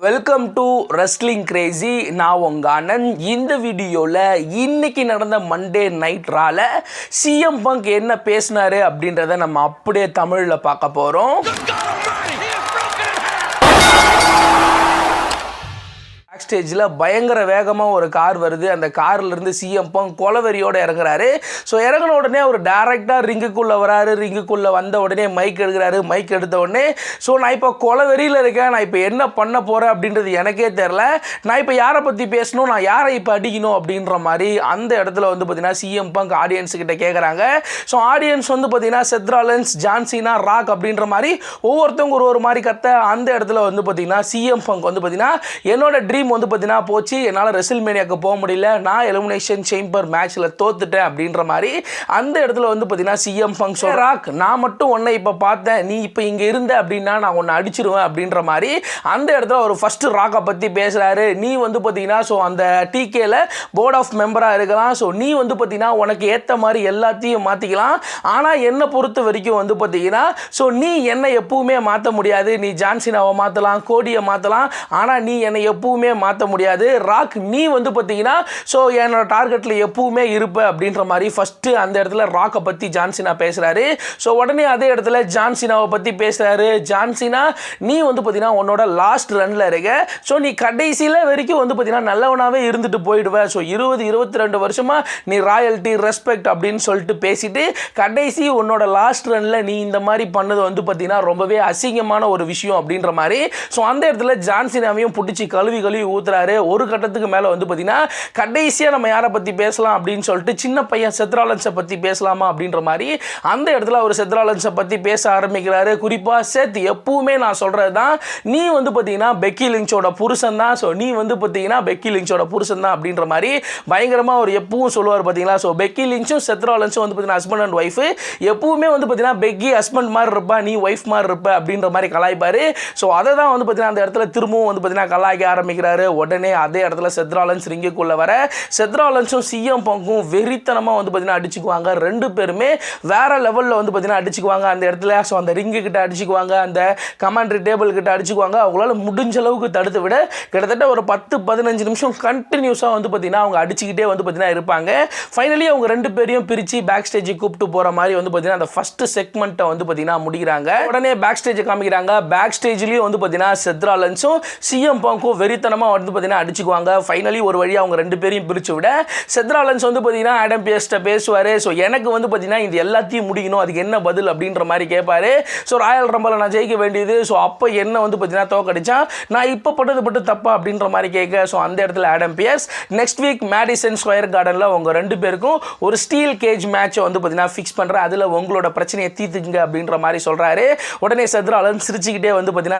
Welcome to wrestling Crazy நான் உங்க அண்ணன். இந்த வீடியோவில் இன்னைக்கு நடந்த மண்டே நைட் ரால சிஎம் பங்க் என்ன பேசினாரு அப்படின்றத நம்ம அப்படியே தமிழில் பார்க்க போகிறோம் ஸ்டேஜில் பயங்கர வேகமாக ஒரு கார் வருது. அந்த கார்லேருந்து சிஎம் பங் கொலவெறியோடு இறங்குறாரு. ஸோ இறங்கின உடனே அவர் டேரெக்டாக ரிங்குக்குள்ளே வராரு. ரிங்குக்குள்ளே வந்த உடனே மைக் எடுக்கிறாரு. மைக் எடுத்த உடனே ஸோ நான் இப்போ கொலவெறியில் இருக்கேன். நான் இப்போ என்ன பண்ண போகிறேன் அப்படின்றது எனக்கே தெரில நான் இப்போ யாரை பற்றி பேசணும்? நான் யாரை இப்போ அடிக்கணும்? அப்படின்ற மாதிரி அந்த இடத்துல வந்து பார்த்தீங்கன்னா சிஎம் பங்க் ஆடியன்ஸுக்கிட்ட கேட்குறாங்க ஸோ ஆடியன்ஸ் வந்து பார்த்தீங்கன்னா செத்ராலன்ஸ் ஜான்சினா ராக் அப்படின்ற மாதிரி ஒவ்வொருத்தவங்க ஒரு ஒரு மாதிரி கத்த அந்த இடத்துல வந்து பார்த்தீங்கன்னா சிஎம் பங்க் வந்து பார்த்தீங்கன்னா என்னோட ட்ரீம் வந்து பார்த்தீங்கன்னா போச்சு. என்னால் ரெசில் மேனியாக்கு போக முடியல. நான் எலிமினேஷன் சேம்பர் மேட்ச்சில் தோத்துட்டேன் அப்படின்ற மாதிரி அந்த இடத்துல வந்து பார்த்தீங்கன்னா சிஎம் பங்க் ராக் நான் மட்டும் உன்னை இப்போ பார்த்தேன். நீ இப்போ இங்கே இருந்த அப்படின்னா நான் உன்னை அடிச்சிருவேன் அப்படின்ற மாதிரி அந்த இடத்துல ஒரு ஃபஸ்ட்டு ராக்கை பற்றி பேசுகிறாரு நீ வந்து பார்த்தீங்கன்னா ஸோ அந்த டிகேல போர்ட் ஆஃப் மெம்பராக இருக்கலாம். ஸோ நீ வந்து பார்த்தீங்கன்னா உனக்கு ஏற்ற மாதிரி எல்லாத்தையும் மாற்றிக்கலாம் ஆனால் என்னை பொறுத்த வரைக்கும் வந்து பார்த்தீங்கன்னா ஸோ நீ என்னை எப்பவுமே மாற்ற முடியாது. நீ ஜான்சினாவை மாற்றலாம் கோடியை மாற்றலாம் ஆனால் நீ என்னை எப்பவுமே மாற்ற முடியாது. ராக் நீ வந்து பார்த்தீங்கன்னா ஸோ என்னோட டார்கெட்டில் எப்பவுமே இருப்ப அப்படின்ற மாதிரி ஃபஸ்ட்டு அந்த இடத்துல ராக்கை பற்றி ஜான்சினா பேசுகிறாரு ஸோ உடனே அதே இடத்துல ஜான்சினாவை பற்றி பேசுகிறாரு ஜான்சினா நீ வந்து பார்த்தீங்கன்னா உன்னோட லாஸ்ட் ரனில் இருக்க. ஸோ நீ கடைசியில் வரைக்கும் வந்து பார்த்தீங்கன்னா நல்லவனாகவே இருந்துட்டு போயிடுவேன் ஸோ இருபது இருபத்தி ரெண்டு வருஷமாக நீ ராயல்ட்டி ரெஸ்பெக்ட் அப்படின்னு சொல்லிட்டு பேசிட்டு கடைசி உன்னோட லாஸ்ட் ரனில் நீ இந்த மாதிரி பண்ணது வந்து பார்த்தீங்கன்னா ரொம்பவே அசிங்கமான ஒரு விஷயம் அப்படின்ற மாதிரி. ஸோ அந்த இடத்துல ஜான்சினாவையும் பிடிச்சி கழுவி கழுவி ஊத்துறாரு. ஒரு கட்டத்துக்கு மேலே வந்து பார்த்தீங்கன்னா கடைசியாக நம்ம யாரை பற்றி பேசலாம் அப்படின்னு சொல்லிட்டு சின்ன பையன் செத்ராலன்ஸை பற்றி பேசலாமா அப்படின்ற மாதிரி அந்த இடத்துல அவர் செத்ராலன்ஸை பற்றி பேச ஆரம்பிக்கிறாரு. குறிப்பாக சேத் எப்பவுமே நான் சொல்கிறது தான் நீ வந்து பார்த்தீங்கன்னா பெக்கி லிங்ஸோட புருஷன் தான் ஸோ நீ வந்து பார்த்தீங்கன்னா பெக்கி லிங்ஸோட புருஷன் தான் அப்படின்ற மாதிரி பயங்கரமாக அவர் எப்பவும் சொல்லுவார் பார்த்தீங்களா ஸோ பெக்கி லிங்ஸும் செத்ராலன்ஸும் வந்து பார்த்தீங்கன்னா ஹஸ்பண்ட் அண்ட் ஒய்ஃபு எப்பவுமே வந்து பார்த்தீங்கன்னா பெக்கி ஹஸ்பண்ட் மாதிரி இருப்பா நீ ஒய்ஃப் மாதிரி இருப்ப அப்படின்ற மாதிரி கலாய்ப்பார். ஸோ அதை தான் வந்து பார்த்தீங்கன்னா அந்த இடத்துல திரும்பவும் வந்து பார்த்தீங்கன்னா கலாய்க்க ஆரம்பிக்கிறாரு. உடனே அதே இடத்துல செத்ராலன்ஸ் ரிங்குக்குள்ளே வர செத்ராலன்ஸும் சிஎம் பங்கும் வெறித்தனமாக வந்து பார்த்தீங்கன்னா அடிச்சுக்குவாங்க. ரெண்டு பேருமே வேற லெவலில் வந்து பாத்தீங்கன்னா அடிச்சுக்குவாங்க. அந்த இடத்துல ஸோ அந்த ரிங்கு கிட்ட அடிச்சுக்குவாங்க அந்த கமாண்ட்ரி டேபிள் கிட்ட அடிச்சுக்குவாங்க. அவங்களால முடிஞ்ச அளவுக்கு தடுத்து விட கிட்டத்தட்ட ஒரு பத்து பதினஞ்சு நிமிஷம் கண்டினியூஸாக வந்து பாத்தீங்கன்னா அவங்க அடிச்சுக்கிட்டே வந்து பார்த்தீங்கன்னா இருப்பாங்க. ஃபைனலி அவங்க ரெண்டு பேரையும் பிரித்து பேக் ஸ்டேஜுக்கு கூப்பிட்டு போகிற மாதிரி வந்து பார்த்தீங்கன்னா அந்த ஃபர்ஸ்ட் செக்மெண்ட்டை வந்து பார்த்தீங்கன்னா முடிக்கிறாங்க. உடனே பேக் ஸ்டேஜ் காமிக்கிறாங்க. பேக் ஸ்டேஜ்லேயும் வந்து பார்த்தீங்கன்னா செத்ராலன்ஸும் சிஎம் பங்கும் வெறித்தனமாக வந்து பார்த்தீங்கன்னா அடிச்சுக்குவாங்க. ஃபைனலி ஒரு வழியாக அவங்க ரெண்டு பேரையும் பிரித்து விட செத்ராலன்ஸ் வந்து பார்த்தீங்கன்னா ஆடம் பேஸ்ட்டை பேசுவார். ஸோ எனக்கு வந்து பார்த்தீங்கன்னா இது எல்லாத்தையும் முடிக்கணும். அதுக்கு என்ன பதில் அப்படின்ற மாதிரி கேட்பாரு ஸோ ராயல் ரம்பலில் நான் ஜெயிக்க வேண்டியது. ஸோ அப்போ என்ன வந்து பார்த்தீங்கன்னா தோக்கடிச்சா நான் இப்போ பட்டது பட்டு தப்பா அப்படின்ற மாதிரி கேட்க ஸோ அந்த இடத்துல Adam Pearce next week Madison Square கார்டனில் உங்கள் ரெண்டு பேருக்கும் ஒரு ஸ்டீல் கேஜ் மேட்சை வந்து பார்த்தீங்கன்னா ஃபிக்ஸ் பண்ணுறேன் அதில் உங்களோட பிரச்சனையை தீர்த்துக்குங்க அப்படின்ற மாதிரி சொல்கிறாரு உடனே செத்ராலன் சிரிச்சுக்கிட்டே வந்து பார்த்தீங்கன்னா